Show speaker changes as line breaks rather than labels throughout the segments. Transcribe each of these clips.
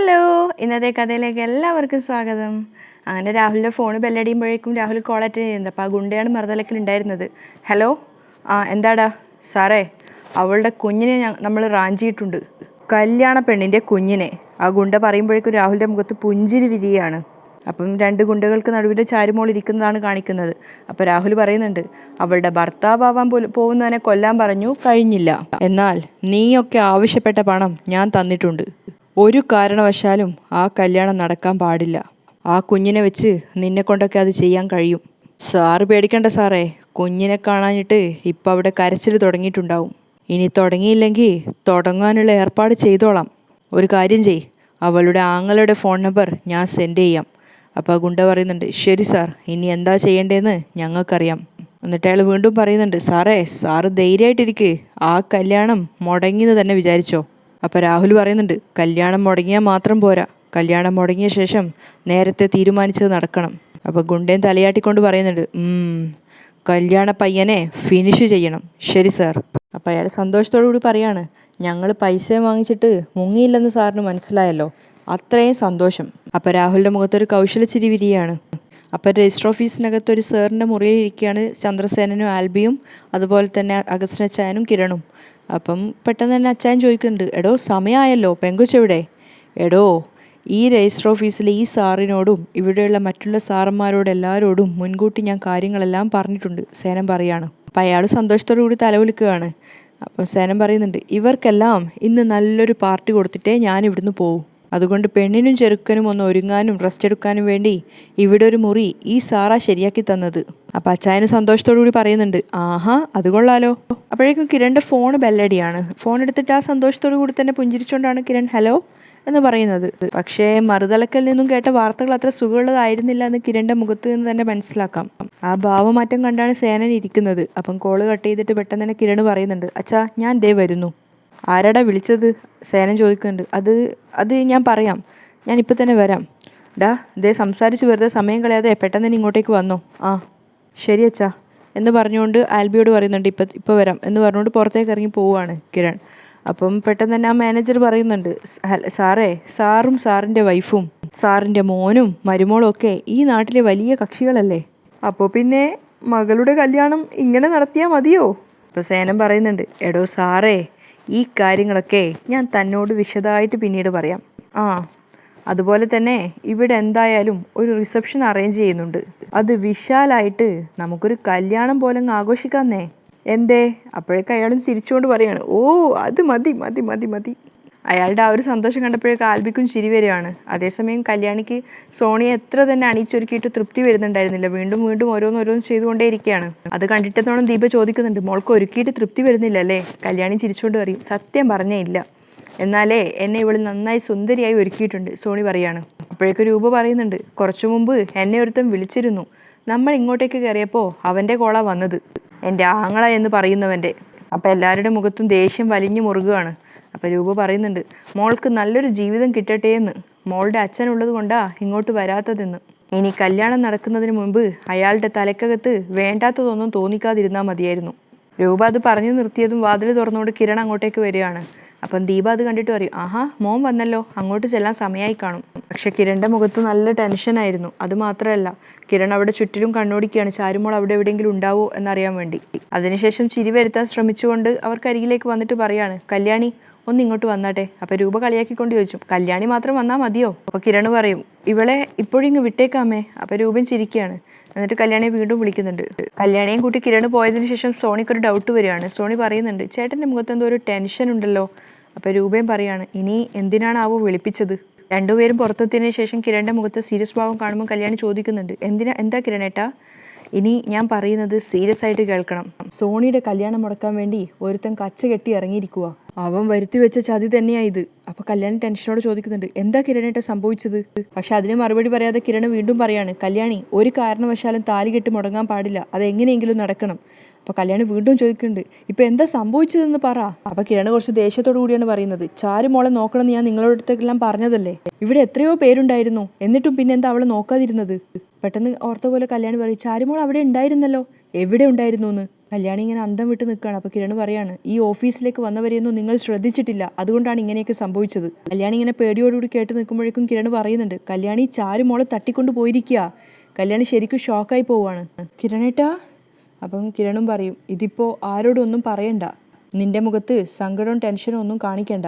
Hello. ഇന്നത്തെ കഥയിലേക്ക് എല്ലാവർക്കും സ്വാഗതം. അങ്ങനെ രാഹുലിന്റെ ഫോൺ ബെല്ലടിയുമ്പോഴേക്കും രാഹുൽ കോൾ അറ്റൻഡ് ചെയ്യുന്നത് അപ്പോൾ ആ ഗുണ്ടയാണ് മറുതലക്കിൽ ഉണ്ടായിരുന്നത്. ഹലോ. ആ എന്താടാ? സാറേ അവളുടെ കുഞ്ഞിനെ നമ്മൾ റാഞ്ചിയിട്ടുണ്ട്. കല്യാണ പെണ്ണിന്റെ കുഞ്ഞിനെ. ആ ഗുണ്ട പറയുമ്പോഴേക്കും രാഹുലിന്റെ മുഖത്ത് പുഞ്ചിരി വിരിയാണ്. അപ്പം രണ്ട് ഗുണ്ടകൾക്ക് നടുവിന്റെ ചാരുമോൾ ഇരിക്കുന്നതാണ് കാണിക്കുന്നത്. അപ്പോൾ രാഹുൽ പറയുന്നുണ്ട് അവളുടെ ഭർത്താവാൻ ആവാൻ പോകുന്നവനെ കൊല്ലാൻ പറഞ്ഞു കഴിഞ്ഞില്ല. എന്നാൽ നീയൊക്കെ ആവശ്യപ്പെട്ട പണം ഞാൻ തന്നിട്ടുണ്ട്. ഒരു കാരണവശാലും ആ കല്യാണം നടക്കാൻ പാടില്ല. ആ കുഞ്ഞിനെ വെച്ച് നിന്നെ കൊണ്ടൊക്കെ അത് ചെയ്യാൻ കഴിയും. സാറ് പേടിക്കണ്ട സാറേ. കുഞ്ഞിനെ കാണാനിട്ട് ഇപ്പം അവിടെ കരച്ചിൽ തുടങ്ങിയിട്ടുണ്ടാവും. ഇനി തുടങ്ങിയില്ലെങ്കിൽ തുടങ്ങാനുള്ള ഏർപ്പാട് ചെയ്തോളാം. ഒരു കാര്യം ചെയ് അവളുടെ ആങ്ങളുടെ ഫോൺ നമ്പർ ഞാൻ സെൻഡ് ചെയ്യാം. അപ്പോൾ ഗുണ്ട പറയുന്നുണ്ട് ശരി സാർ ഇനി എന്താ ചെയ്യേണ്ടതെന്ന് ഞങ്ങൾക്കറിയാം. എന്നിട്ട് അയാൾ വീണ്ടും പറയുന്നുണ്ട് സാറേ സാറ് ധൈര്യമായിട്ടിരിക്ക്. ആ കല്യാണം മുടങ്ങിയെന്ന് തന്നെ വിചാരിച്ചോ. അപ്പോൾ രാഹുൽ പറയുന്നുണ്ട് കല്യാണം മുടങ്ങിയാൽ മാത്രം പോരാ. കല്യാണം മുടങ്ങിയ ശേഷം നേരത്തെ തീരുമാനിച്ചത് നടക്കണം. അപ്പോൾ ഗുണ്ടേൻ തലയാട്ടിക്കൊണ്ട് പറയുന്നുണ്ട് "ഉം, കല്യാണ പയ്യനെ ഫിനിഷ് ചെയ്യണം. ശരി സാർ അപ്പോൾ അയാൾ സന്തോഷത്തോടു കൂടി പറയാണ് ഞങ്ങൾ പൈസ വാങ്ങിച്ചിട്ട് മുങ്ങിയില്ലെന്ന് സാറിന് മനസ്സിലായല്ലോ. അത്രയും സന്തോഷം. അപ്പോൾ രാഹുലിന്റെ മുഖത്തൊരു കൗശലച്ചിരി വിരിയാണ്. അപ്പോൾ രജിസ്റ്റർ ഓഫീസിനകത്ത് ഒരു സാറിന്റെ മുറിയിൽ ഇരിക്കുകയാണ് ചന്ദ്രസേനനും ആൽബിയും അതുപോലെ തന്നെ അഗസ്റ്റിൻ അച്ചായനും കിരണും. അപ്പം പെട്ടെന്ന് തന്നെ അച്ചായൻ ചോദിക്കുന്നുണ്ട് എടോ സമയമായല്ലോ പെങ്കുച്ചെവിടെ എടോ ഈ രജിസ്റ്റർ ഓഫീസിലെ ഈ സാറിനോടും ഇവിടെയുള്ള മറ്റുള്ള സാറന്മാരോട് എല്ലാവരോടും മുൻകൂട്ടി ഞാൻ കാര്യങ്ങളെല്ലാം പറഞ്ഞിട്ടുണ്ട് സേനം പറയാണ്. അപ്പം അയാൾ സന്തോഷത്തോടു കൂടി തലവിളിക്കുകയാണ് അപ്പം സേനം പറയുന്നുണ്ട് ഇവർക്കെല്ലാം ഇന്ന് നല്ലൊരു പാർട്ടി കൊടുത്തിട്ടേ ഞാൻ ഇവിടുന്ന് പോകും അതുകൊണ്ട് പെണ്ണിനും ചെറുക്കനും ഒന്ന് ഒരുങ്ങാനും റെസ്റ്റ് എടുക്കാനും വേണ്ടി ഇവിടെ ഒരു മുറി ഈ സാറ ശരിയാക്കി തന്നത്. അപ്പം അച്ചായന് സന്തോഷത്തോടു കൂടി പറയുന്നുണ്ട് ആഹാ അത് കൊള്ളാലോ. അപ്പോഴേക്കും കിരണിന്റെ ഫോൺ ബെല്ലടിയാണ് ഫോൺ എടുത്തിട്ട് ആ സന്തോഷത്തോടു കൂടി തന്നെ പുഞ്ചിരിച്ചുകൊണ്ടാണ് കിരൺ ഹലോ എന്ന് പറയുന്നത്. പക്ഷേ മറുതലക്കൽ നിന്നും കേട്ട വാർത്തകൾ അത്ര സുഖമുള്ളതായിരുന്നില്ല എന്ന് കിരണിന്റെ മുഖത്ത് നിന്ന് തന്നെ മനസ്സിലാക്കാം. ആ ഭാവമാറ്റം കണ്ടാണ് സേനൻ ഇരിക്കുന്നത്. അപ്പം കോൾ കട്ട് ചെയ്തിട്ട് പെട്ടെന്ന് തന്നെ കിരൺ പറയുന്നുണ്ട് അച്ഛാ ഞാൻ ദേ വരുന്നു. ആരാടാ വിളിച്ചത്? സേനൻ ചോദിക്കുന്നുണ്ട്. അത് അത് ഞാൻ പറയാം. ഞാൻ ഇപ്പം തന്നെ വരാം. ഡാ ദേ സംസാരിച്ച് വെറുതെ സമയം കളയാതെ പെട്ടെന്ന് തന്നെ ഇങ്ങോട്ടേക്ക് വന്നോ. ആ ശരി അച്ഛാ. എന്ന് പറഞ്ഞുകൊണ്ട് ആൽബിയോട് പറയുന്നുണ്ട് ഇപ്പം ഇപ്പോൾ വരാം. എന്ന് പറഞ്ഞുകൊണ്ട് പുറത്തേക്ക് ഇറങ്ങി പോവുകയാണ് കിരൺ. അപ്പം പെട്ടെന്ന് തന്നെ ആ മാനേജർ പറയുന്നുണ്ട് സാറേ സാറും സാറിന്റെ വൈഫും സാറിന്റെ മോനും മരുമോളും ഒക്കെ ഈ നാട്ടിലെ വലിയ കക്ഷികളല്ലേ? അപ്പോൾ പിന്നെ മകളുടെ കല്യാണം ഇങ്ങനെ നടത്തിയാൽ മതിയോ? ഇപ്പം സേനം പറയുന്നുണ്ട് എടോ സാറേ ഈ കാര്യങ്ങളൊക്കെ ഞാൻ തന്നോട് വിശദമായിട്ട് പിന്നീട് പറയാം. ആ അതുപോലെ തന്നെ ഇവിടെ എന്തായാലും ഒരു റിസപ്ഷൻ അറേഞ്ച് ചെയ്യുന്നുണ്ട്. അത് വിശാലായിട്ട് നമുക്കൊരു കല്യാണം പോലെ ആഘോഷിക്കാന്നേ. എന്തേ? അപ്പോഴേക്കും അയാളും ചിരിച്ചുകൊണ്ട് പറയാണ് ഓ അത് മതി മതി മതി മതി. അയാളുടെ ആ ഒരു സന്തോഷം കണ്ടപ്പോഴേക്ക് ആൽബിക്കും ചിരി വരികയാണ്. അതേസമയം കല്യാണിക്ക് സോണിയെ എത്ര തന്നെ അണിയിച്ചൊരുക്കിയിട്ട് തൃപ്തി വരുന്നുണ്ടായിരുന്നില്ല. വീണ്ടും വീണ്ടും ഓരോന്ന് ഓരോന്ന് ചെയ്തുകൊണ്ടേയിരിക്കുകയാണ്. അത് കണ്ടിട്ടത്തോളം ദീപ ചോദിക്കുന്നുണ്ട് മോൾക്ക് ഒരുക്കിയിട്ട് തൃപ്തി വരുന്നില്ല അല്ലേ കല്യാണി ചിരിച്ചുകൊണ്ട് പറയും സത്യം പറഞ്ഞേ ഇല്ല. എന്നാലേ എന്നെ ഇവൾ നന്നായി സുന്ദരിയായി ഒരുക്കിയിട്ടുണ്ട് സോണി പറയാണ്. അപ്പോഴേക്കും രൂപ പറയുന്നുണ്ട് കുറച്ചു മുമ്പ് എന്നെ ഒരുത്തൻ വിളിച്ചിരുന്നു. നമ്മൾ ഇങ്ങോട്ടേക്ക് കയറിയപ്പോൾ അവന്റെ കോള വന്നത്. എന്റെ ആങ്ങള എന്ന് പറയുന്നവന്റെ അപ്പോൾ എല്ലാവരുടെ മുഖത്തും ദേഷ്യം വലിഞ്ഞു മുറുകുകയാണ്. അപ്പോൾ രൂപ പറയുന്നുണ്ട് മോൾക്ക് നല്ലൊരു ജീവിതം കിട്ടട്ടെ എന്ന് മോളുടെ അച്ഛനുള്ളത് കൊണ്ടാ ഇങ്ങോട്ട് വരാത്തതെന്ന്. ഇനി കല്യാണം നടക്കുന്നതിന് മുമ്പ് അയാളുടെ തലക്കകത്ത് വേണ്ടാത്തതൊന്നും തോന്നിക്കാതിരുന്നാൽ മതിയായിരുന്നു. രൂപ അത് പറഞ്ഞു നിർത്തിയതും വാതിൽ തുറന്നുകൊണ്ട് കിരൺ അങ്ങോട്ടേക്ക് വരികയാണ്. അപ്പം ദീപ അത് കണ്ടിട്ട് പറയും ആഹാ മോൻ വന്നല്ലോ. അങ്ങോട്ട് ചെല്ലാൻ സമയമായി കാണും. പക്ഷെ കിരണിന്റെ മുഖത്ത് നല്ല ടെൻഷനായിരുന്നു അത് മാത്രമല്ല കിരൺ അവിടെ ചുറ്റിലും കണ്ണോടിക്കുകയാണ്. ചാരുമോൾ അവിടെ എവിടെയെങ്കിലും ഉണ്ടാവോ എന്നറിയാൻ വേണ്ടി. അതിനുശേഷം ചിരി വരുത്താൻ ശ്രമിച്ചുകൊണ്ട് അവർക്ക് അരികിലേക്ക് വന്നിട്ട് പറയാണ് കല്യാണി ഒന്ന് ഇങ്ങോട്ട് വന്നാട്ടെ. അപ്പൊ രൂപ കളിയാക്കിക്കൊണ്ട് ചോദിച്ചു കല്യാണി മാത്രം വന്നാൽ മതിയോ? അപ്പൊ കിരൺ പറയും ഇവളെ ഇപ്പോഴിങ്ങ് വിട്ടേക്കാമേ അപ്പൊ രൂപൻ ചിരിക്കുകയാണ് എന്നിട്ട് കല്യാണിയെ വീണ്ടും വിളിക്കുന്നുണ്ട്. കല്യാണിയും കൂട്ടി കിരൺ പോയതിനു ശേഷം സോണിക്ക് ഒരു ഡൗട്ട് വരികയാണ്. സോണി പറയുന്നുണ്ട് ചേട്ടന്റെ മുഖത്ത് എന്തോ ഒരു ടെൻഷൻ ഉണ്ടല്ലോ. അപ്പോൾ രൂപയും പറയാണ് ഇനി എന്തിനാണ് ആവോ വിളിപ്പിച്ചത്? രണ്ടുപേരും പുറത്തെത്തിയതിനു ശേഷം കിരണിന്റെ മുഖത്ത് സീരിയസ് ഭാവം കാണുമ്പോൾ കല്യാണി ചോദിക്കുന്നുണ്ട് എന്തിനാ എന്താ കിരണേട്ടാ? ഇനി ഞാൻ പറയുന്നത് സീരിയസ് ആയിട്ട് കേൾക്കണം. സോണിയുടെ കല്യാണം മുടക്കാൻ വേണ്ടി ഒരുത്തൻ കച്ച കെട്ടി ഇറങ്ങിയിരിക്കുക അവൻ വരുത്തി വെച്ച ചതി തന്നെയാ ഇത്. അപ്പൊ കല്യാണി ടെൻഷനോട് ചോദിക്കുന്നുണ്ട് എന്താ കിരണേട്ട സംഭവിച്ചത്? പക്ഷെ അതിന് മറുപടി പറയാതെ കിരണ് വീണ്ടും പറയാണ് കല്യാണി ഒരു കാരണവശാലും താലി കെട്ടി മുടങ്ങാൻ പാടില്ല. അത് എങ്ങനെയെങ്കിലും നടക്കണം. അപ്പൊ കല്യാണി വീണ്ടും ചോദിക്കുന്നുണ്ട് ഇപ്പൊ എന്താ സംഭവിച്ചതെന്ന് പറ. അപ്പൊ കിരണ് കുറച്ച് ദേഷ്യത്തോടു കൂടിയാണ് പറയുന്നത് ചാരു മോളെ നോക്കണമെന്ന് ഞാൻ നിങ്ങളോടത്തേക്കെല്ലാം പറഞ്ഞതല്ലേ? ഇവിടെ എത്രയോ പേരുണ്ടായിരുന്നു. എന്നിട്ടും പിന്നെന്താ അവളെ നോക്കാതിരുന്നത്? പെട്ടെന്ന് ഓർത്ത പോലെ കല്യാണി പറയും ചാരുമോൾ അവിടെ ഉണ്ടായിരുന്നല്ലോ? എവിടെ ഉണ്ടായിരുന്നു എന്ന്? കല്യാണി ഇങ്ങനെ അന്തം വിട്ട് നിൽക്കുകയാണ് അപ്പോൾ കിരൺ പറയാണ് ഈ ഓഫീസിലേക്ക് വന്നവരെയൊന്നും നിങ്ങൾ ശ്രദ്ധിച്ചിട്ടില്ല. അതുകൊണ്ടാണ് ഇങ്ങനെയൊക്കെ സംഭവിച്ചത്. കല്യാണി ഇങ്ങനെ പേടിയോടുകൂടി കേട്ട് നിൽക്കുമ്പോഴേക്കും കിരൺ പറയുന്നുണ്ട് കല്യാണി ചാരുമോളെ തട്ടിക്കൊണ്ട് പോയിരിക്കുക കല്യാണി ശരിക്കും ഷോക്കായി പോവുകയാണ് കിരണേട്ടാ അപ്പം കിരണും പറയും ഇതിപ്പോൾ ആരോടും ഒന്നും പറയണ്ട. നിന്റെ മുഖത്ത് സങ്കടവും ടെൻഷനും ഒന്നും കാണിക്കണ്ട.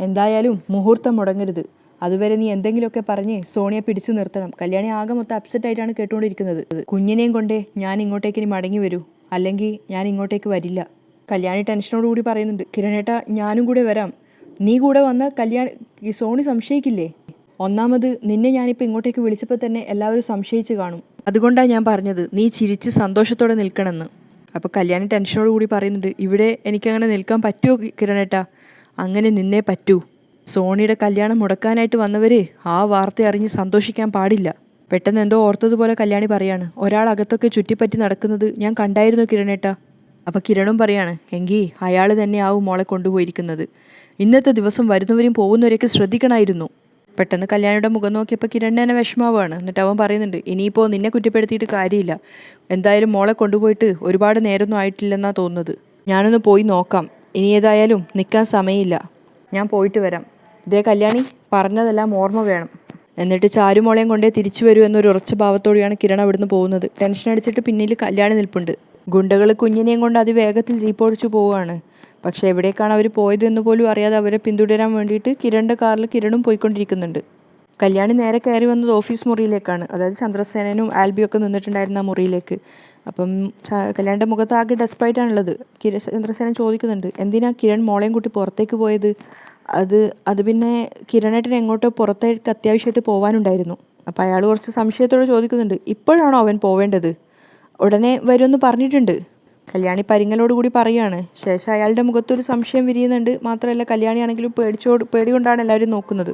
എന്തായാലും മുഹൂർത്തം മുടങ്ങരുത്. അതുവരെ നീ എന്തെങ്കിലുമൊക്കെ പറഞ്ഞ് സോണിയെ പിടിച്ചു നിർത്തണം. കല്യാണി ആകെ മൊത്തം അപ്സെറ്റ് ആയിട്ടാണ് കേട്ടുകൊണ്ടിരിക്കുന്നത്. കുഞ്ഞിനെയും കൊണ്ടേ ഞാൻ ഇങ്ങോട്ടേക്ക് ഇനി മടങ്ങി വരൂ. അല്ലെങ്കിൽ ഞാൻ ഇങ്ങോട്ടേക്ക് വരില്ല. കല്യാണി ടെൻഷനോട് കൂടി പറയുന്നുണ്ട്. കിരണേട്ട ഞാനും കൂടെ വരാം. നീ കൂടെ വന്ന കല്യാണി ഈ സോണി സംശയിക്കില്ലേ? ഒന്നാമത് നിന്നെ ഞാനിപ്പോൾ ഇങ്ങോട്ടേക്ക് വിളിച്ചപ്പോൾ തന്നെ എല്ലാവരും സംശയിച്ച് കാണും. അതുകൊണ്ടാണ് ഞാൻ പറഞ്ഞത് നീ ചിരിച്ച് സന്തോഷത്തോടെ നിൽക്കണമെന്ന്. അപ്പോൾ കല്യാണി ടെൻഷനോട് കൂടി പറയുന്നുണ്ട് ഇവിടെ എനിക്കങ്ങനെ നിൽക്കാൻ പറ്റുമോ കിരണേട്ടാ? അങ്ങനെ നിന്നേ പറ്റൂ. സോണിയുടെ കല്യാണം മുടക്കാനായിട്ട് വന്നവരെ ആ വാർത്ത അറിഞ്ഞ് സന്തോഷിക്കാൻ പാടില്ല. പെട്ടെന്ന് എന്തോ ഓർത്തതുപോലെ കല്യാണി പറയാണ് ഒരാൾ അകത്തൊക്കെ ചുറ്റിപ്പറ്റി നടക്കുന്നത് ഞാൻ കണ്ടായിരുന്നു കിരണേട്ടാ. അപ്പോൾ കിരണും പറയാണ് എങ്കിൽ അയാൾ തന്നെ തന്നെയാവും മോളെ കൊണ്ടുപോയിരിക്കുന്നത്. ഇന്നത്തെ ദിവസം വരുന്നവരും പോകുന്നവരെയൊക്കെ ശ്രദ്ധിക്കണമായിരുന്നു പെട്ടെന്ന് കല്യാണിയുടെ മുഖം നോക്കിയപ്പോൾ കിരണിന് തന്നെ വിഷമാവാണ്. എന്നിട്ട് അവൻ പറയുന്നുണ്ട് ഇനിയിപ്പോൾ നിന്നെ കുറ്റപ്പെടുത്തിയിട്ട് കാര്യമില്ല. എന്തായാലും മോളെ കൊണ്ടുപോയിട്ട് ഒരുപാട് നേരമൊന്നും ആയിട്ടില്ലെന്നാണ് തോന്നുന്നത്. ഞാനൊന്ന് പോയി നോക്കാം. ഇനി ഏതായാലും നിൽക്കാൻ സമയമില്ല. ഞാൻ പോയിട്ട് വരാം. ഇതേ കല്യാണി പറഞ്ഞതെല്ലാം ഓർമ്മ വേണം. എന്നിട്ട് ചാരുമോളയും കൊണ്ടേ തിരിച്ചു വരൂ എന്നൊരു ഉറച്ച ഭാവത്തോടെയാണ് കിരൺ അവിടുന്ന് പോകുന്നത്. ടെൻഷൻ അടിച്ചിട്ട് പിന്നിൽ കല്യാണി നിൽപ്പുണ്ട്. ഗുണ്ടകൾ കുഞ്ഞിനെയും കൊണ്ട് അതിവേഗത്തിൽ ജീപ്പോടിച്ചു പോവുകയാണ്. പക്ഷേ എവിടേക്കാണ് അവർ പോയത് എന്ന് പോലും അറിയാതെ അവരെ പിന്തുടരാൻ വേണ്ടിയിട്ട് കിരണിന്റെ കാറിൽ കിരണും പോയിക്കൊണ്ടിരിക്കുന്നുണ്ട്. കല്യാണി നേരെ കയറി വന്നത് ഓഫീസ് മുറിയിലേക്കാണ്. അതായത് ചന്ദ്രസേനനും ആൽബിയൊക്കെ നിന്നിട്ടുണ്ടായിരുന്ന ആ മുറിയിലേക്ക്. അപ്പം കല്യാണിന്റെ മുഖത്ത് ആകെ ഡെസ്പായിട്ടാണുള്ളത് കിര ചന്ദ്രസേനൻ ചോദിക്കുന്നുണ്ട് എന്തിനാ കിരൺ മോളെയും കൂട്ടി പുറത്തേക്ക് പോയത്? അത് അത് പിന്നെ കിരണേട്ടന് എങ്ങോട്ടോ പുറത്തേക്ക് അത്യാവശ്യമായിട്ട് പോകാനുണ്ടായിരുന്നു അപ്പോൾ അയാൾ കുറച്ച് സംശയത്തോടെ ചോദിക്കുന്നുണ്ട് ഇപ്പോഴാണോ അവൻ പോവേണ്ടത്? ഉടനെ വരുമെന്ന് പറഞ്ഞിട്ടുണ്ട്. കല്യാണി പരിങ്ങലോട് കൂടി പറയാണ് ശേഷം അയാളുടെ മുഖത്തൊരു സംശയം വിരിയുന്നുണ്ട് മാത്രമല്ല കല്യാണിയാണെങ്കിലും പേടിച്ചോട് പേടി കൊണ്ടാണ് എല്ലാവരും നോക്കുന്നത്.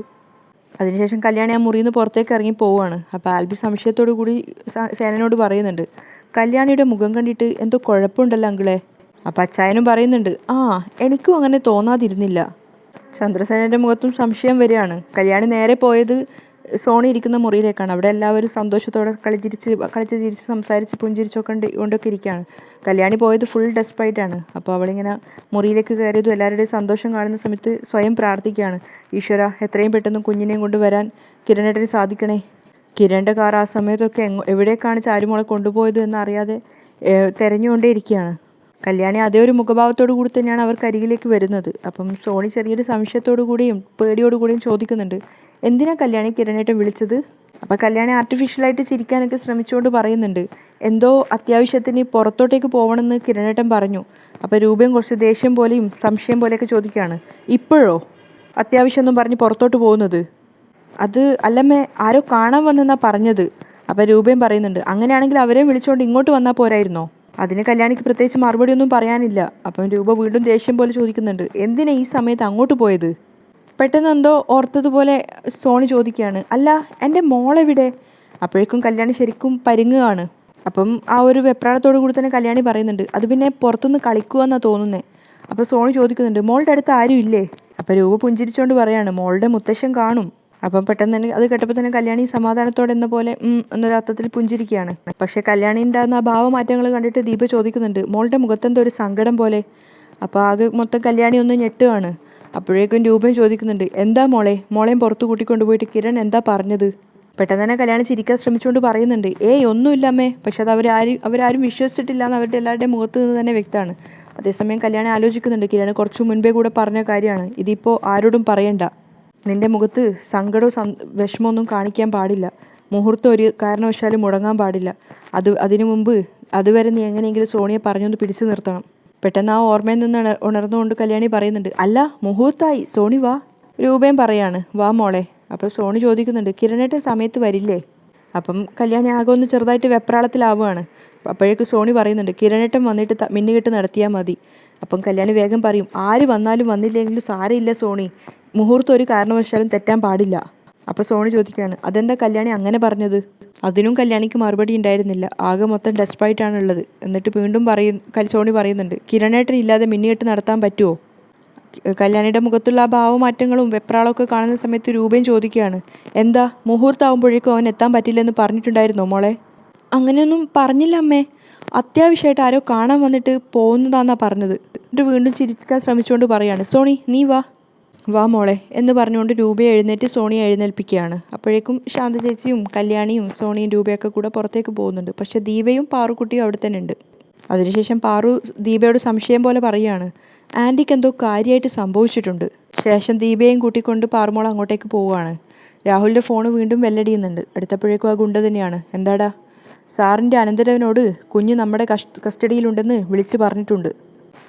അതിനുശേഷം കല്യാണി ആ മുറിയിൽ നിന്ന് പുറത്തേക്ക് ഇറങ്ങി പോവുകയാണ്. അപ്പോൾ ആൽബി സംശയത്തോടു കൂടി സേനനോട് പറയുന്നുണ്ട് കല്യാണിയുടെ മുഖം കണ്ടിട്ട് എന്തോ കുഴപ്പമുണ്ടല്ലോ അങ്കിളെ. അപ്പം അച്ചായനും പറയുന്നുണ്ട് ആ എനിക്കും അങ്ങനെ തോന്നാതിരുന്നില്ല. ചന്ദ്രസേനയുടെ മുഖത്തും സംശയം വരികയാണ്. കല്യാണി നേരെ പോയത് സോണി ഇരിക്കുന്ന മുറിയിലേക്കാണ്. അവിടെ എല്ലാവരും സന്തോഷത്തോടെ കളിച്ചിരിച്ച് കളിച്ച് ചിരിച്ച് സംസാരിച്ച് പുഞ്ചിരിച്ചൊക്കെ കൊണ്ടൊക്കെ ഇരിക്കുകയാണ്. കല്യാണി പോയത് ഫുൾ ഡെസ്പായിട്ടാണ് അപ്പോൾ അവളിങ്ങനെ മുറിയിലേക്ക് കയറിയതും എല്ലാവരുടെയും സന്തോഷം കാണുന്ന സമയത്ത് സ്വയം പ്രാർത്ഥിക്കുകയാണ്. ഈശ്വര എത്രയും പെട്ടെന്ന് കുഞ്ഞിനെയും കൊണ്ട് വരാൻ കിരണേട്ടന് സാധിക്കണേ. കിരണിന്റെ കാർ ആ സമയത്തൊക്കെ എങ്ങോ എവിടേക്കാണ് ചാരുമോളെ കൊണ്ടുപോയത് എന്നറിയാതെ തിരഞ്ഞുകൊണ്ടേ ഇരിക്കുകയാണ് കല്യാണി അതേ ഒരു മുഖഭാവത്തോടു കൂടി തന്നെയാണ് അവർ അരികിലേക്ക് വരുന്നത്. അപ്പം സോണി ചെറിയൊരു സംശയത്തോടു കൂടിയും പേടിയോടു കൂടിയും ചോദിക്കുന്നുണ്ട് എന്തിനാ കല്യാണി കിരണേട്ടൻ വിളിച്ചത്? അപ്പം കല്യാണി ആർട്ടിഫിഷ്യലായിട്ട് ചിരിക്കാനൊക്കെ ശ്രമിച്ചുകൊണ്ട് പറയുന്നുണ്ട് എന്തോ അത്യാവശ്യത്തിന് പുറത്തോട്ടേക്ക് പോകണമെന്ന് കിരണേട്ടൻ പറഞ്ഞു. അപ്പോൾ രൂപയും കുറച്ച് ദേഷ്യം പോലെയും സംശയം പോലെയൊക്കെ ചോദിക്കുകയാണ് ഇപ്പോഴോ? അത്യാവശ്യമൊന്നും പറഞ്ഞ് പുറത്തോട്ട് പോകുന്നത്? അത് അല്ലമ്മേ ആരോ കാണാൻ വന്നെന്നാണ് പറഞ്ഞത്. അപ്പം രൂപയും പറയുന്നുണ്ട് അങ്ങനെയാണെങ്കിൽ അവരെയും വിളിച്ചുകൊണ്ട് ഇങ്ങോട്ട് വന്നാൽ പോരായിരുന്നോ? അതിന് കല്യാണിക്ക് പ്രത്യേകിച്ച് മറുപടി ഒന്നും പറയാനില്ല. അപ്പം രൂപ വീണ്ടും ദേഷ്യം പോലെ ചോദിക്കുന്നുണ്ട്. എന്തിനാ ഈ സമയത്ത് അങ്ങോട്ട് പോയത്? പെട്ടെന്ന് എന്തോ ഓർത്തതുപോലെ സോണി ചോദിക്കുകയാണ്. അല്ല എന്റെ മോളെവിടെ? അപ്പോഴേക്കും കല്യാണി ശരിക്കും പരുങ്ങുകയാണ്. അപ്പം ആ ഒരു വെപ്രാളത്തോടു കൂടി തന്നെ കല്യാണി പറയുന്നുണ്ട്. അത് പിന്നെ പുറത്തുനിന്ന് കളിക്കുവാന്നാണ് തോന്നുന്നത് അപ്പോൾ സോണി ചോദിക്കുന്നുണ്ട് മോളുടെ അടുത്ത് ആരും ഇല്ലേ? അപ്പോൾ രൂപ പുഞ്ചിരിച്ചുകൊണ്ട് പറയാണ് മോളുടെ മുത്തശ്ശൻ കാണും. അപ്പം പെട്ടെന്ന് തന്നെ അത് കേട്ടപ്പോൾ തന്നെ കല്യാണി സമാധാനത്തോടെ എന്ന പോലെ എന്നൊരർത്ഥത്തിൽ പുഞ്ചിരിക്കുകയാണ്. പക്ഷേ കല്യാണി ഉണ്ടാകുന്ന ആ ഭാവമാറ്റങ്ങൾ കണ്ടിട്ട് ദീപ ചോദിക്കുന്നുണ്ട് മോളുടെ മുഖത്തെന്തോ ഒരു സങ്കടം പോലെ. അപ്പോൾ ആകെ മൊത്തം കല്യാണി ഒന്ന് ഞെട്ടുകയാണ് അപ്പോഴേക്കും രൂപൻ ചോദിക്കുന്നുണ്ട് എന്താ മോളെ? മോളെയും പുറത്ത് കൂട്ടിക്കൊണ്ട് പോയിട്ട് കിരൺ എന്താ പറഞ്ഞത്? പെട്ടെന്ന് തന്നെ കല്യാണി ചിരിക്കാൻ ശ്രമിച്ചുകൊണ്ട് പറയുന്നുണ്ട് ഏയ് ഒന്നുമില്ല അമ്മേ. പക്ഷെ അത് അവരാരും അവരാരും വിശ്വസിച്ചിട്ടില്ല എന്ന് അവരുടെ എല്ലാവരുടെയും മുഖത്ത് നിന്ന് തന്നെ വ്യക്തമാണ്. അതേസമയം കല്യാണി ആലോചിക്കുന്നുണ്ട് കിരൺ കുറച്ച് മുൻപേ കൂടെ പറഞ്ഞ കാര്യമാണ്. ഇതിപ്പോൾ ആരോടും പറയണ്ട. നിന്റെ മുഖത്ത് സങ്കടവും സം വിഷമമൊന്നും കാണിക്കാൻ പാടില്ല. മുഹൂർത്തം ഒരു കാരണവശാലും മുടങ്ങാൻ പാടില്ല. അത് അതിനു മുമ്പ് അതുവരെ നീ എങ്ങനെയെങ്കിലും സോണിയെ പറഞ്ഞൊന്ന് പിടിച്ചു നിർത്തണം. പെട്ടെന്ന് ആ ഓർമ്മയിൽ നിന്ന് ഉണ- ഉണർന്നുകൊണ്ട് കല്യാണി പറയുന്നുണ്ട് അല്ല മുഹൂർത്തായി. സോണി വാ. രൂപയും പറയാണ് വാ മോളെ. അപ്പോൾ സോണി ചോദിക്കുന്നുണ്ട് കിരണേട്ടൻ സമയത്ത് വരില്ലേ? അപ്പം കല്യാണി ആകെ ഒന്ന് ചെറുതായിട്ട് വെപ്രാളത്തിലാവുകയാണ് അപ്പോഴേക്ക് സോണി പറയുന്നുണ്ട് കിരണേട്ടൻ വന്നിട്ട് മിന്നുകെട്ട് നടത്തിയാൽ മതി. അപ്പം കല്യാണി വേഗം പറയും ആര് വന്നാലും വന്നില്ലെങ്കിലും സാരമില്ല സോണി. മുഹൂർത്തം ഒരു കാരണവശാലും തെറ്റാൻ പാടില്ല. അപ്പോൾ സോണി ചോദിക്കുകയാണ് അതെന്താ കല്യാണി അങ്ങനെ പറഞ്ഞത്? അതിനും കല്യാണിക്ക് മറുപടി ഉണ്ടായിരുന്നില്ല. ആകെ മൊത്തം ഡെസ്പായിട്ടാണ് ഉള്ളത് എന്നിട്ട് വീണ്ടും പറയും സോണി പറയുന്നുണ്ട് കിരണേട്ടൻ ഇല്ലാതെ മിന്നിയിട്ട് നടത്താൻ പറ്റുമോ കല്യാണിയുടെ മുഖത്തുള്ള ആ ഭാവമാറ്റങ്ങളും വെപ്രാളൊക്കെ കാണുന്ന സമയത്ത് രൂപയും ചോദിക്കുകയാണ് എന്താ മുഹൂർത്താവുമ്പോഴേക്കും അവൻ എത്താൻ പറ്റില്ലെന്ന് പറഞ്ഞിട്ടുണ്ടായിരുന്നോ മോളെ? അങ്ങനെയൊന്നും പറഞ്ഞില്ല അമ്മേ. അത്യാവശ്യമായിട്ട് ആരോ കാണാൻ വന്നിട്ട് പോകുന്നതാന്നാ പറഞ്ഞത്. എന്നിട്ട് വീണ്ടും ചിരിക്കാൻ ശ്രമിച്ചുകൊണ്ട് പറയാണ് സോണി നീ വാ. വാ മോളെ എന്ന് പറഞ്ഞുകൊണ്ട് രൂപയെ എഴുന്നേറ്റ് സോണിയെ എഴുന്നേൽപ്പിക്കുകയാണ്. അപ്പോഴേക്കും ശാന്ത ചേച്ചിയും കല്യാണിയും സോണിയും രൂപയൊക്കെ കൂടെ പുറത്തേക്ക് പോകുന്നുണ്ട്. പക്ഷെ ദീപയും പാറുക്കുട്ടിയും അവിടെ തന്നെ ഉണ്ട്. അതിനുശേഷം പാറു ദീപയോട് സംശയം പോലെ പറയുകയാണ് ആന്റിക്ക് എന്തോ കാര്യമായിട്ട് സംഭവിച്ചിട്ടുണ്ട്. ശേഷം ദീപയും കൂട്ടിക്കൊണ്ട് പാറുമോൾ അങ്ങോട്ടേക്ക് പോവുകയാണ്. രാഹുലിന്റെ ഫോൺ വീണ്ടും വെല്ലടിയുന്നുണ്ട്. അടുത്തപ്പോഴേക്കും ആ ഗുണ്ട തന്നെയാണ്. എന്താടാ? സാറിന്റെ അനന്തരവനോട് കുഞ്ഞ് നമ്മുടെ കസ്റ്റഡിയിലുണ്ടെന്ന് വിളിച്ചു പറഞ്ഞിട്ടുണ്ട്.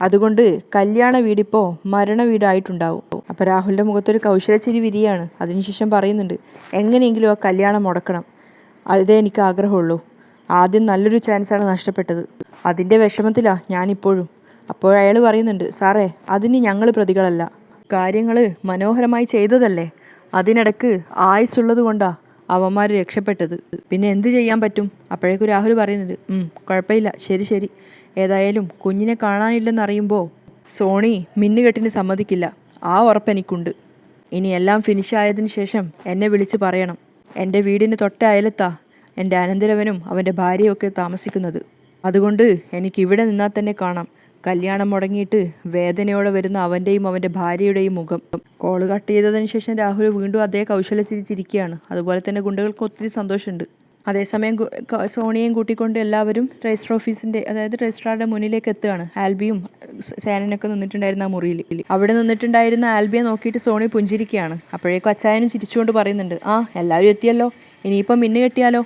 അതുകൊണ്ട് കല്യാണ വീടിപ്പോൾ മരണ വീടായിട്ടുണ്ടാവും. അപ്പോൾ രാഹുലിന്റെ മുഖത്തൊരു കൗശലച്ചിരി വിരിയാണ്. അതിനുശേഷം പറയുന്നുണ്ട് എങ്ങനെയെങ്കിലും ആ കല്യാണം മുടക്കണം. അതേ എനിക്ക് ആഗ്രഹമുള്ളൂ. ആദ്യം നല്ലൊരു ചാൻസാണ് നഷ്ടപ്പെട്ടത്. അതിന്റെ വിഷമത്തിലാണ് ഞാനിപ്പോഴും. അപ്പോൾ അയാൾ പറയുന്നുണ്ട് സാറേ അതിന് ഞങ്ങൾ പ്രതികളല്ല. കാര്യങ്ങൾ മനോഹരമായി ചെയ്തതല്ലേ? അതിനിടക്ക് ആയുസുള്ളത് കൊണ്ടാ അവന്മാർ രക്ഷപ്പെട്ടത്. പിന്നെ എന്ത് ചെയ്യാൻ പറ്റും? അപ്പോഴേക്കും രാഹുൽ പറയുന്നുണ്ട് "ഉം, കുഴപ്പമില്ല. ശരി ശരി. ഏതായാലും കുഞ്ഞിനെ കാണാനില്ലെന്നറിയുമ്പോൾ സോണി മിന്നുകെട്ടിന് സമ്മതിക്കില്ല. ആ ഉറപ്പെനിക്കുണ്ട്. ഇനി എല്ലാം ഫിനിഷ് ആയതിനു ശേഷം എന്നെ വിളിച്ച് പറയണം. എന്റെ വീടിന് തൊട്ട അയലത്താ എന്റെ അനന്തരവനും അവന്റെ ഭാര്യയൊക്കെ താമസിക്കുന്നത്. അതുകൊണ്ട് എനിക്ക് ഇവിടെ നിന്നാൽ തന്നെ കാണാം. കല്യാണം മുടങ്ങിയിട്ട് വേദനയോടെ വരുന്ന അവന്റെയും അവന്റെ ഭാര്യയുടെയും മുഖം. കോൾ കട്ട് ചെയ്തതിന് ശേഷം രാഹുൽ വീണ്ടും അതേ കൗശല ചിരിച്ചിരിക്കുകയാണ് അതുപോലെ തന്നെ ഗുണ്ടകൾക്ക് ഒത്തിരി സന്തോഷമുണ്ട്. അതേസമയം സോണിയെയും കൂട്ടിക്കൊണ്ട് എല്ലാവരും രജിസ്റ്റർ ഓഫീസിന്റെ അതായത് രജിസ്ട്രാറുടെ മുന്നിലേക്ക് എത്തുകയാണ്. ആൽബിയും സേനനൊക്കെ നിന്നിട്ടുണ്ടായിരുന്ന ആ മുറിയിൽ അവിടെ നിന്നിട്ടുണ്ടായിരുന്ന ആൽബിയെ നോക്കിയിട്ട് സോണി പുഞ്ചിരിക്കുകയാണ്. അപ്പോഴേക്കും അച്ചായനും ചിരിച്ചുകൊണ്ട് പറയുന്നുണ്ട് ആ എല്ലാവരും എത്തിയല്ലോ. ഇനിയിപ്പം മിന്നു കെട്ടിയാലോ?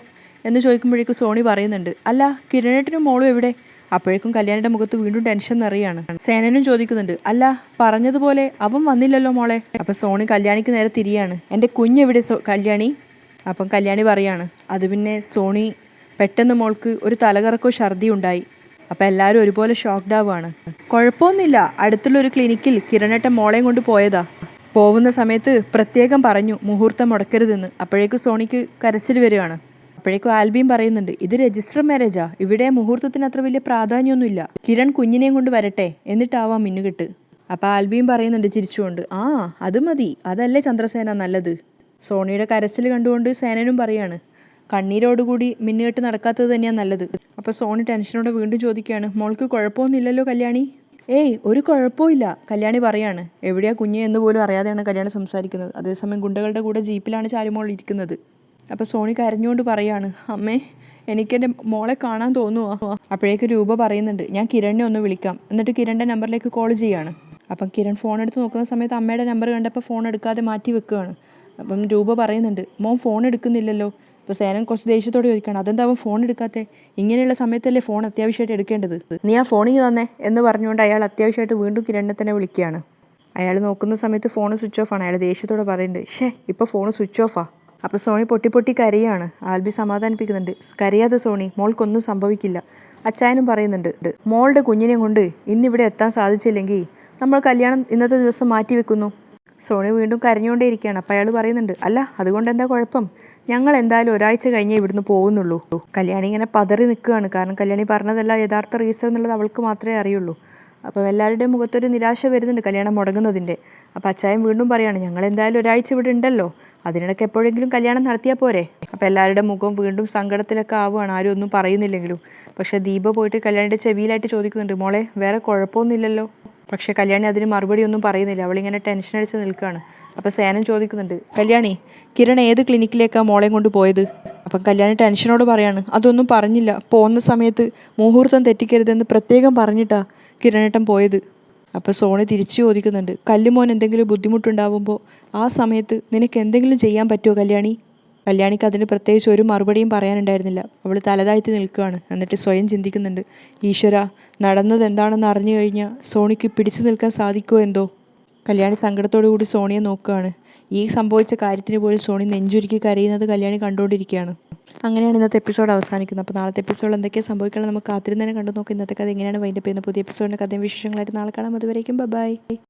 എന്ന് ചോദിക്കുമ്പോഴേക്കും സോണി പറയുന്നുണ്ട് അല്ല കിരണേട്ടനും മോളും എവിടെ? അപ്പോഴേക്കും കല്യാണിയുടെ മുഖത്ത് വീണ്ടും ടെൻഷൻ നിറയാണ് സേനനും ചോദിക്കുന്നുണ്ട് അല്ല പറഞ്ഞതുപോലെ അവൻ വന്നില്ലല്ലോ മോളെ? അപ്പൊ സോണി കല്യാണിക്ക് നേരെ തിരിയാണ് എന്റെ കുഞ്ഞെവിടെ കല്യാണി? അപ്പം കല്യാണി പറയാണ് അത് പിന്നെ സോണി പെട്ടെന്ന് മോൾക്ക് ഒരു തലകറക്കോ ഛർദി ഉണ്ടായി. അപ്പം എല്ലാവരും ഒരുപോലെ ഷോക്ക്ഡ് ആവുകയാണ് കുഴപ്പമൊന്നുമില്ല അടുത്തുള്ള ഒരു ക്ലിനിക്കിൽ കിരണേട്ടൻ മോളെയും കൊണ്ട് പോയതാ. പോകുന്ന സമയത്ത് പ്രത്യേകം പറഞ്ഞു മുഹൂർത്തം മുടക്കരുതെന്ന്. അപ്പോഴേക്കും സോണിക്ക് കരച്ചിൽ വരികയാണ്. അപ്പോഴേക്കും ആൽബിയും പറയുന്നുണ്ട് ഇത് രജിസ്റ്റർ മാരേജാ ഇവിടെ മുഹൂർത്തത്തിന് അത്ര വലിയ പ്രാധാന്യമൊന്നുമില്ല. കിരൺ കുഞ്ഞിനെയും കൊണ്ട് വരട്ടെ. എന്നിട്ടാവാം മിന്നുകെട്ട്. അപ്പോൾ ആൽബിയും പറയുന്നുണ്ട് ചിരിച്ചുകൊണ്ട് ആ അത് മതി. അതല്ലേ ചന്ദ്രസേന നല്ലത്. സോണിയുടെ കരച്ചിൽ കണ്ടുകൊണ്ട് സേനനും പറയാണ് കണ്ണീരോടുകൂടി മിന്നുകെട്ട് നടക്കാത്തത് തന്നെയാണ് നല്ലത്. അപ്പോൾ സോണി ടെൻഷനോടെ വീണ്ടും ചോദിക്കുകയാണ് മോൾക്ക് കുഴപ്പമൊന്നുമില്ലല്ലോ കല്യാണി? ഏയ് ഒരു കുഴപ്പമില്ല കല്യാണി പറയാണ് എവിടെയാ കുഞ്ഞ് എന്ന് പോലും അറിയാതെയാണ് കല്യാണി സംസാരിക്കുന്നത്. അതേസമയം ഗുണ്ടകളുടെ കൂടെ ജീപ്പിലാണ് ചാരുമോൾ ഇരിക്കുന്നത്. അപ്പോൾ സോണി കരഞ്ഞുകൊണ്ട് പറയാണ് അമ്മേ എനിക്കെന്റെ മോളെ കാണാൻ തോന്നുവാ. അപ്പോഴേക്ക് രൂപ പറയുന്നുണ്ട് ഞാൻ കിരണിനെ ഒന്ന് വിളിക്കാം. എന്നിട്ട് കിരണിന്റെ നമ്പറിലേക്ക് കോൾ ചെയ്യാണ്. അപ്പം കിരൺ ഫോൺ എടുത്ത് നോക്കുന്ന സമയത്ത് അമ്മയുടെ നമ്പർ കണ്ടപ്പോൾ ഫോൺ എടുക്കാതെ മാറ്റി വെക്കുകയാണ്. അപ്പം രൂപ പറയുന്നുണ്ട് മോൻ ഫോൺ എടുക്കുന്നില്ലല്ലോ. ഇപ്പോൾ സേനം കുറച്ച് ദേഷ്യത്തോടെ ചോദിക്കണം അതെന്താ അവൻ ഫോൺ എടുക്കാത്തെ? ഇങ്ങനെയുള്ള സമയത്തല്ലേ ഫോൺ അത്യാവശ്യമായിട്ട് എടുക്കേണ്ടത്? നീ ആ ഫോണിങ് തന്നേ എന്ന് പറഞ്ഞുകൊണ്ട് അയാൾ അത്യാവശ്യമായിട്ട് വീണ്ടും കിരണ്ണെ തന്നെ വിളിക്കുകയാണ്. അയാൾ നോക്കുന്ന സമയത്ത് ഫോൺ സ്വിച്ച് ഓഫാണ് അയാൾ ദേഷ്യത്തോടെ പറയുന്നുണ്ട് ഷേ ഇപ്പോൾ ഫോൺ സ്വിച്ച് ഓഫാ അപ്പോൾ സോണി പൊട്ടി പൊട്ടി കരയാണ്. ആൽബി സമാധാനിപ്പിക്കുന്നുണ്ട് കരയാതെ സോണി മോൾക്കൊന്നും സംഭവിക്കില്ല. അച്ചായനും പറയുന്നുണ്ട് മോളുടെ കുഞ്ഞിനെ കൊണ്ട് ഇന്നിവിടെ എത്താൻ സാധിച്ചില്ലെങ്കിൽ നമ്മൾ കല്യാണം ഇന്നത്തെ ദിവസം മാറ്റി വെക്കുന്നു സോണി വീണ്ടും കരഞ്ഞുകൊണ്ടേയിരിക്കുകയാണ്. അപ്പം അയാൾ പറയുന്നുണ്ട് അല്ല അതുകൊണ്ട് എന്താ കുഴപ്പം? ഞങ്ങൾ എന്തായാലും ഒരാഴ്ച കഴിഞ്ഞേ ഇവിടുന്ന് പോകുന്നുള്ളൂ. കല്യാണി ഇങ്ങനെ പതറി നിൽക്കുകയാണ്. കാരണം കല്യാണി പറഞ്ഞതല്ല യഥാർത്ഥ റീസൺ എന്നുള്ളത് അവൾക്ക് മാത്രമേ അറിയുള്ളൂ. അപ്പോൾ എല്ലാവരുടെയും മുഖത്തൊരു നിരാശ വരുന്നുണ്ട് കല്യാണം മുടങ്ങുന്നതിന്റെ. അപ്പോൾ അച്ചായൻ വീണ്ടും പറയാണ് ഞങ്ങൾ എന്തായാലും ഒരാഴ്ച ഇവിടെ ഉണ്ടല്ലോ. അതിനിടയ്ക്ക് എപ്പോഴെങ്കിലും കല്യാണം നടത്തിയാൽ പോരെ. അപ്പോൾ എല്ലാവരുടെ മുഖം വീണ്ടും സങ്കടത്തിലൊക്കെ ആവുകയാണ്. ആരും ഒന്നും പറയുന്നില്ലെങ്കിലും. പക്ഷേ ദീപ പോയിട്ട് കല്യാണിന്റെ ചെവിയിലായിട്ട് ചോദിക്കുന്നുണ്ട് മോളെ വേറെ കുഴപ്പമൊന്നുമില്ലല്ലോ. പക്ഷേ കല്യാണി അതിന് മറുപടി ഒന്നും പറയുന്നില്ല. അവളിങ്ങനെ ടെൻഷൻ അടിച്ച് നിൽക്കുകയാണ്. അപ്പോൾ സേനൻ ചോദിക്കുന്നുണ്ട് കല്യാണി കിരൺ ഏത് ക്ലിനിക്കിലേക്കാണ് മോളെയും കൊണ്ട് പോയത്? അപ്പം കല്യാണി ടെൻഷനോട് പറയാണ് അതൊന്നും പറഞ്ഞില്ല. പോകുന്ന സമയത്ത് മുഹൂർത്തം തെറ്റിക്കരുതെന്ന് പ്രത്യേകം പറഞ്ഞിട്ടാ കിരണേട്ടൻ പോയത്. അപ്പോൾ സോണി തിരിച്ചു ചോദിക്കുന്നുണ്ട് കല്ലുമോൻ എന്തെങ്കിലും ബുദ്ധിമുട്ടുണ്ടാവുമ്പോൾ ആ സമയത്ത് നിനക്ക് എന്തെങ്കിലും ചെയ്യാൻ പറ്റുമോ കല്യാണി? കല്യാണിക്ക് അതിന് പ്രത്യേകിച്ച് ഒരു മറുപടിയും പറയാനുണ്ടായിരുന്നില്ല. അവൾ തലതാഴ്ത്തി നിൽക്കുകയാണ്. എന്നിട്ട് സ്വയം ചിന്തിക്കുന്നുണ്ട്. ഈശ്വര നടന്നത് എന്താണെന്ന് അറിഞ്ഞു കഴിഞ്ഞാൽ സോണിക്ക് പിടിച്ചു നിൽക്കാൻ സാധിക്കുമോ എന്തോ? കല്യാണി സങ്കടത്തോടു കൂടി സോണിയെ നോക്കുകയാണ്. ഈ സംഭവിച്ച കാര്യത്തിന് പോലും സോണി നെഞ്ചുരുക്കി കരയുന്നത് കല്യാണി കണ്ടുകൊണ്ടിരിക്കുകയാണ്. അങ്ങനെയാണ് ഇന്നത്തെ എപ്പിസോഡ് അവസാനിക്കുന്നത്. അപ്പോൾ നാളത്തെ എപ്പിസോഡിൽ എന്തൊക്കെയാണ് സംഭവിക്കണം നമുക്ക് കാത്തിരുന്ന് തന്നെ കണ്ടു നോക്കാം ഇന്നത്തെ കഥ എങ്ങനെയാണ്? വൈൻഡപ്പ് ചെയ്യുന്നത് പുതിയ എപ്പിസോഡിന്റെ കഥയും വിശേഷങ്ങളായിട്ട് നാളെ കാണാം. അതുവരേക്കും ബൈ